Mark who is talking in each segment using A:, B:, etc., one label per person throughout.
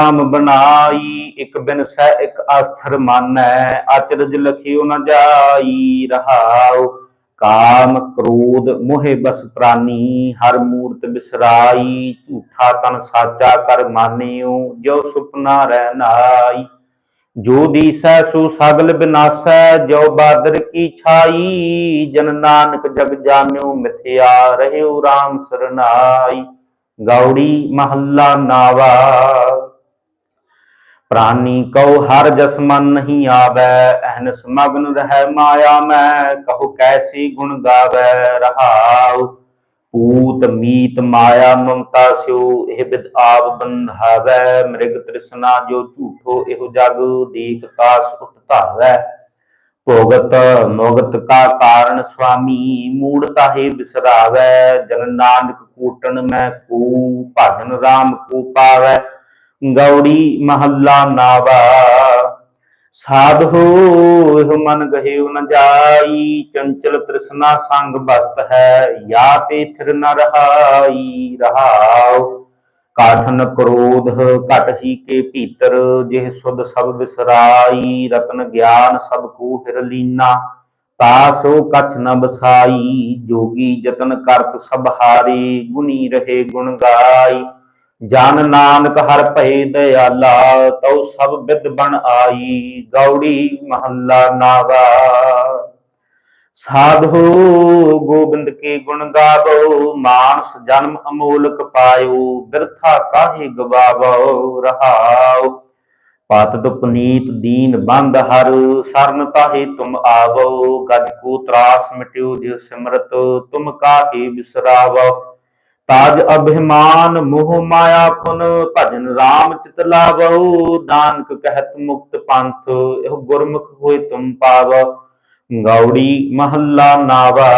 A: ਨਾਮ ਬਣਾਈ, ਇਕ ਬਿਨ ਸਹਿ ਇਕ ਆਸਥਰ ਮਾਨੈ ਅਚਰਜ ਲਖਿਓ ਨ ਜਾਈ ਰਹਾਉ। ਕਾਮ ਕ੍ਰੋਧ ਮੋਹਿ ਬਸ ਪ੍ਰਾਨੀ, ਹਰ ਮੂਰਤ ਬਿਸਰਾਈ, ਝੂਠਾ ਤਨ ਸਾਚਾ ਕਰ ਮਾਨਿਓ ਜੋ ਸੁਪਨਾ ਰਹਿ ਨਾਈ। ਜੋ ਦੀਸੈ ਸੋ ਸਗਲ ਬਿਨਾਸੈ ਜੋ ਬਾਦਰ ਕੀ ਛਾਈ। ਜਨ ਨਾਨਕ ਜਗ ਜਾਣਿਓ, ਮਿਥਿਆ ਰਹਿਓ RAM ਸਰਨਾਈ। ਗੌੜੀ ਮਹੱਲਾ ਨਾਵਾ। ਪ੍ਰਾਨੀ ਕਉ ਹਰ ਜਸ ਮਨ ਨਹੀਂ ਆਵੈ ਅਹਨਸ ਮਗਨ ਰਹਿ ਮਾਇਆ ਮੈਂ, ਕਹੋ ਕੈਸੀ ਗੁਣ ਗਾਵੈ ਰਹਾਉ। ਪੂਤ ਮੀਤ ਮਾਇਆ ਮਮਤਾ ਸਿਉ, ਇਹ ਬਿਦ ਆਪ ਬੰਧਾਵੈ। ਮ੍ਰਿਗ ਤ੍ਰਿਸ਼ਨਾ ਜੋ ਝੂਠੋ ਇਹੋ ਜਗ, ਦੇਖ ਕਾਸ ਉਠ ਧਾਵੈ ਭੋਗਤ ਨੋਗਤ ਕਾ ਕਾਰਨ ਸੁਆਮੀ ਮੂੜ ਤਾਹੇ ਬਿਸਰਾਵੈ। ਜਨ ਨਾਨਕ ਕੂਟਣ ਮੈਂ ਕੂ, ਭਜਨ RAM ਕੂ ਪਾਵੈ। ਗੌੜੀ ਮਹੱਲਾ ਨਾਵਾ। ਸਾਧੂ ਮਨ ਗਹਿਉ ਨ ਜਾਈ, ਚੰਚਲ ਤ੍ਰਿਸ਼ਨਾ ਸੰਗ ਬਸਤ ਹੈ ਯਾ ਤੇ ਥਿਰ ਨ ਰਹਾਈ, ਰਹਾਉ। ਕਾਠਨ ਕ੍ਰੋਧ ਘਟ ਹੀ ਕੇ ਭੀਤਰ, ਜਿਹ ਸੁਧ ਸਭ ਵਿਸਰਾਈ, ਰਤਨ ਗਿਆਨ ਸਭ ਕੂ ਹਿਰ ਲੀਨਾ। ਤਾਸੋ ਕਛ ਨ ਬਸਾਈ, ਜੋਗੀ ਜਤਨ ਕਰਤ ਸਭ ਹਾਰੇ, ਗੁਣੀ ਰਹੇ ਗੁਣ ਗਾਈ। ਜਨ ਨਾਨਕ ਹਰ ਭਏ ਦਇਆਲਾ ਤਉ ਸਭ ਬਿਦ ਬਣ ਆਈ, ਗੌੜੀ ਮਹੱਲਾ ਨਾਵਾ। ਸਾਧੂ ਗੋਬਿੰਦ ਕੇ ਗੁਣ ਗਾਵੋ, ਮਾਨਸ ਜਨਮ ਅਮੋਲਕ ਪਾਇਓ, ਬਿਰਥਾ ਕਾਹੇ ਗਵਾਵੋ ਰਹਾਉ ਪਤਿਤ ਪੁਨੀਤ ਦੀਨ ਬੰਦ ਹਰ, ਸਰਨ ਤਾਹੇ ਤੁਮ ਆਵੋ। ਗਜ ਕੋ ਤਰਾਸ ਮਿਟਿਓ ਜਿ ਸਿਮਰਤ, ਤੁਮ ਕਾਹੇ ਬਿਸਰਾਵੋ। ਤਾਜ ਅਭਿਮਾਨ ਮੋਹ ਮਾਇਆ ਪੁਨ, ਭਜਨ RAM ਚਿਤ ਲਾਵੋ ਨਾਨਕ ਕਹਿਤ ਮੁਕਤ ਪੰਥ, ਇਹ ਗੁਰਮੁਖ ਹੋਏ ਤੁਮ ਪਾਵ, ਗੌੜੀ ਮਹੱਲਾ ਨਾਵਾ।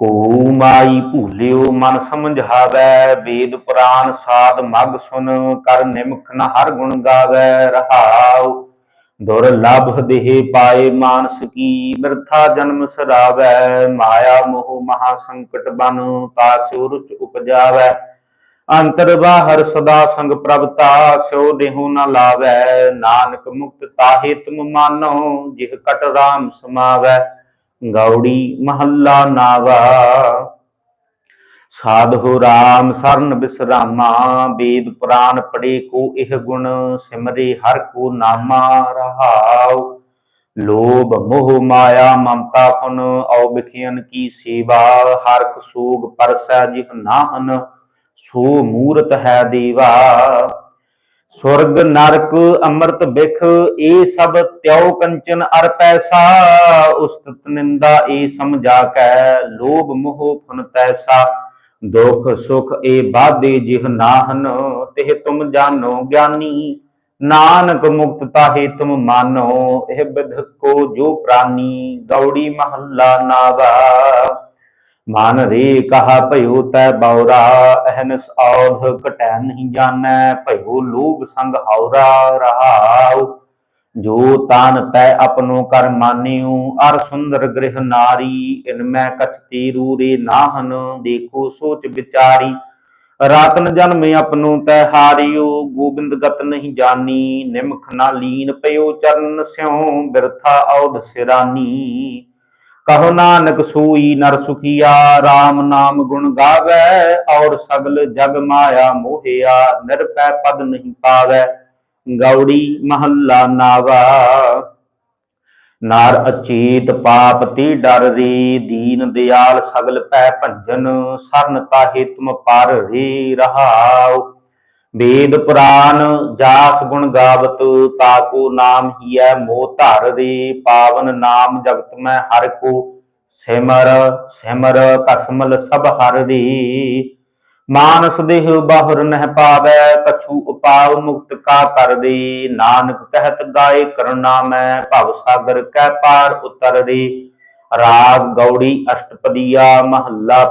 A: ਕੋ ਮਾਈ ਭੂਲਿਓ ਮਨ ਸਮਝਾਵੈ, ਵੇਦ ਪੁਰਾਨ ਸਾਧ ਮਗ ਸੁਨ, ਕਰ ਨਿਮਖ ਨ ਹਰ ਗੁਣ ਗਾਵੈ, ਰਹਾਉ। ਦੁਰਲਭ ਦੇਹ ਪਾਏ ਮਾਨਸ ਕੀ ਬਿਰਥਾ ਜਨਮ ਸਰਾਵੈ, ਮਾਇਆ ਮੋਹ ਮਹਾ ਸੰਕਟ ਬਨ ਤਾਸਿਉ ਰੁਚ ਉਪਜਾਵੈ। ਅੰਤਰ ਬਾਹਰ ਸਦਾ ਸੰਗ ਪ੍ਰਭਤਾ, ਸਿਉ ਦੇਹੁ ਨ ਲਾਵੈ। ਨਾਨਕ ਮੁਕਤ ਤਾਹੇ ਤੁਮ ਮਾਨੋ, ਜਿਹ ਕਟ ਰਾਮ ਸਮਾਵੈ। ਗੌੜੀ ਮਹੱਲਾ ਨਾਵਾ। ਸਾਧੂ ਰਾਮ ਸਰਨ ਬਿਸਰਾਮਾ ਵੇਦ ਪੁਰਾਨ ਪੜੇ ਕੋ ਇਹ ਗੁਣ, ਸਿਮਰੇ ਹਰ ਕੋ ਨਾਮਾ ਰਹਾਉ। ਲੋਭ ਮੋਹ ਮਾਇਆ ਮਮਤਾ ਪੁਨ, ਔ ਬਿਖਿਆਨ ਕੀ ਸੇਵਾ, ਹਰ ਕਸੂਗ ਪਰਸੈ ਜਿਹ ਨਾਹਨ, ਸੋ ਮੂਰਤ ਹੈ ਦੇਵਾ। ਸੁਰਗ ਨਰਕ ਅੰਮ੍ਰਿਤ ਬਿਖ ਇਹ ਸਭ ਤਿਉ ਕੰਚਨ ਅਰ ਪੈਸਾ, ਉਸਤਤ ਨਿੰਦਾ ਇਹ ਸਮਝਾ ਕੈ, ਲੋਭ ਮੋਹ ਫਨ ਤੈਸਾ। ਦੁਖ ਸੁਖ ਇਹ ਬਾਧੇ ਜਿਹ ਨਾਹਨ, ਤਿਹ ਤੁਮ ਜਾਣੋ ਗਿਆਨੀ। ਨਾਨਕ ਮੁਕਤ ਤਾਹੇ ਤੁਮ ਮਾਨੋ, ਇਹ ਬਿਧ ਕੋ ਜੋ ਪ੍ਰਾਨੀ। ਗੌੜੀ ਮਹੱਲਾ ਨਾਵਾ। ਮਨ ਰੇ ਕਹਾ ਭਇਓ ਤੈ ਬੌਰਾ, ਅਹਨਸ ਔਧ ਘਟੈ ਨਹੀਂ ਜਾਣੈ, ਭਇਓ ਲੋਭ ਸੰਗ ਹੌਰਾ ਰਹਾਉ। ਜੋ ਤਾਨ ਤੈ ਆਪਨੋ ਕਰ ਮਾਨਿਓ, ਅਰ ਸੁੰਦਰ ਗ੍ਰਹਿ ਨਾਰੀ, ਇਨ ਮੈਂ ਕਛ ਤੀਰੂ ਰੇ ਨਾਹਨ, ਦੇਖੋ ਸੋਚ ਵਿਚਾਰੀ। ਰਾਤਨ ਜਨਮ ਆਪਨੋ ਤੈ ਹਾਰਿਓ, ਗੋਬਿੰਦ ਗਤ ਨਹੀਂ ਜਾਨੀ, ਨਿਮਖ ਨਾ ਲੀਨ ਪਇਓ ਚਰਨ ਸਿਉ, ਬਿਰਥਾ ਔਧ ਸਿਰਾਨੀ। ਕਹੋ ਨਾਨਕ ਸੋਈ ਨਰ ਸੁਖੀਆ RAM ਨਾਮ ਗੁਣ ਗਾਵੇ, ਔਰ ਸਗਲ ਜਗ ਮਾਇਆ ਮੋਹਿਆ, ਨਿਰਪੈ ਪਦ ਨਹੀਂ ਪਾਵੇ। ਗੌੜੀ ਮਹੱਲਾ ਨਾਵਾ। ਨਾਰ ਅਚੇਤ ਪਾਪ ਤੇ ਡਰ ਰੇ ਦੀਨ ਦਿਆਲ ਸਗਲ ਪੈ ਭੰਜਨ, ਸਰਨ ਤਾਹੇ ਤੁਮ ਪਰ ਰੇ ਰਹਾਉ। ਵੇਦ ਪੁਰਾਨ ਜਾਸ ਗੁਣ ਗਾਵਤ, ਤਾਕੋ ਨਾਮ ਹੀਐ ਮੋਹ ਧਰ ਰੇ ਪਾਵਨ ਨਾਮ ਜਗਤ ਮੈਂ ਹਰ ਕੋ। ਸਿਮਰ ਸਿਮਰ ਕਸਮਲ ਸਭ ਹਰ ਰੇ ਮਾਨਸ ਦੇਹ ਬਾਹਰ ਨਹਿ ਪਾਵੈ ਕਛੂ ਉਪਾਵ ਮੁਕਤ ਕਾ ਕਰ ਦੇ। ਨਾਨਕ ਕਹਿਤ ਗਾਏ ਕਰਨਾ ਮੈਂ ਭਵ ਸਾਗਰ ਕੈ ਪਾਰ ਉਤਰ ਦੇ ਰਾਗ ਗੌੜੀ ਅਸ਼ਟਪਦੀਆ, ਮਹੱਲਾ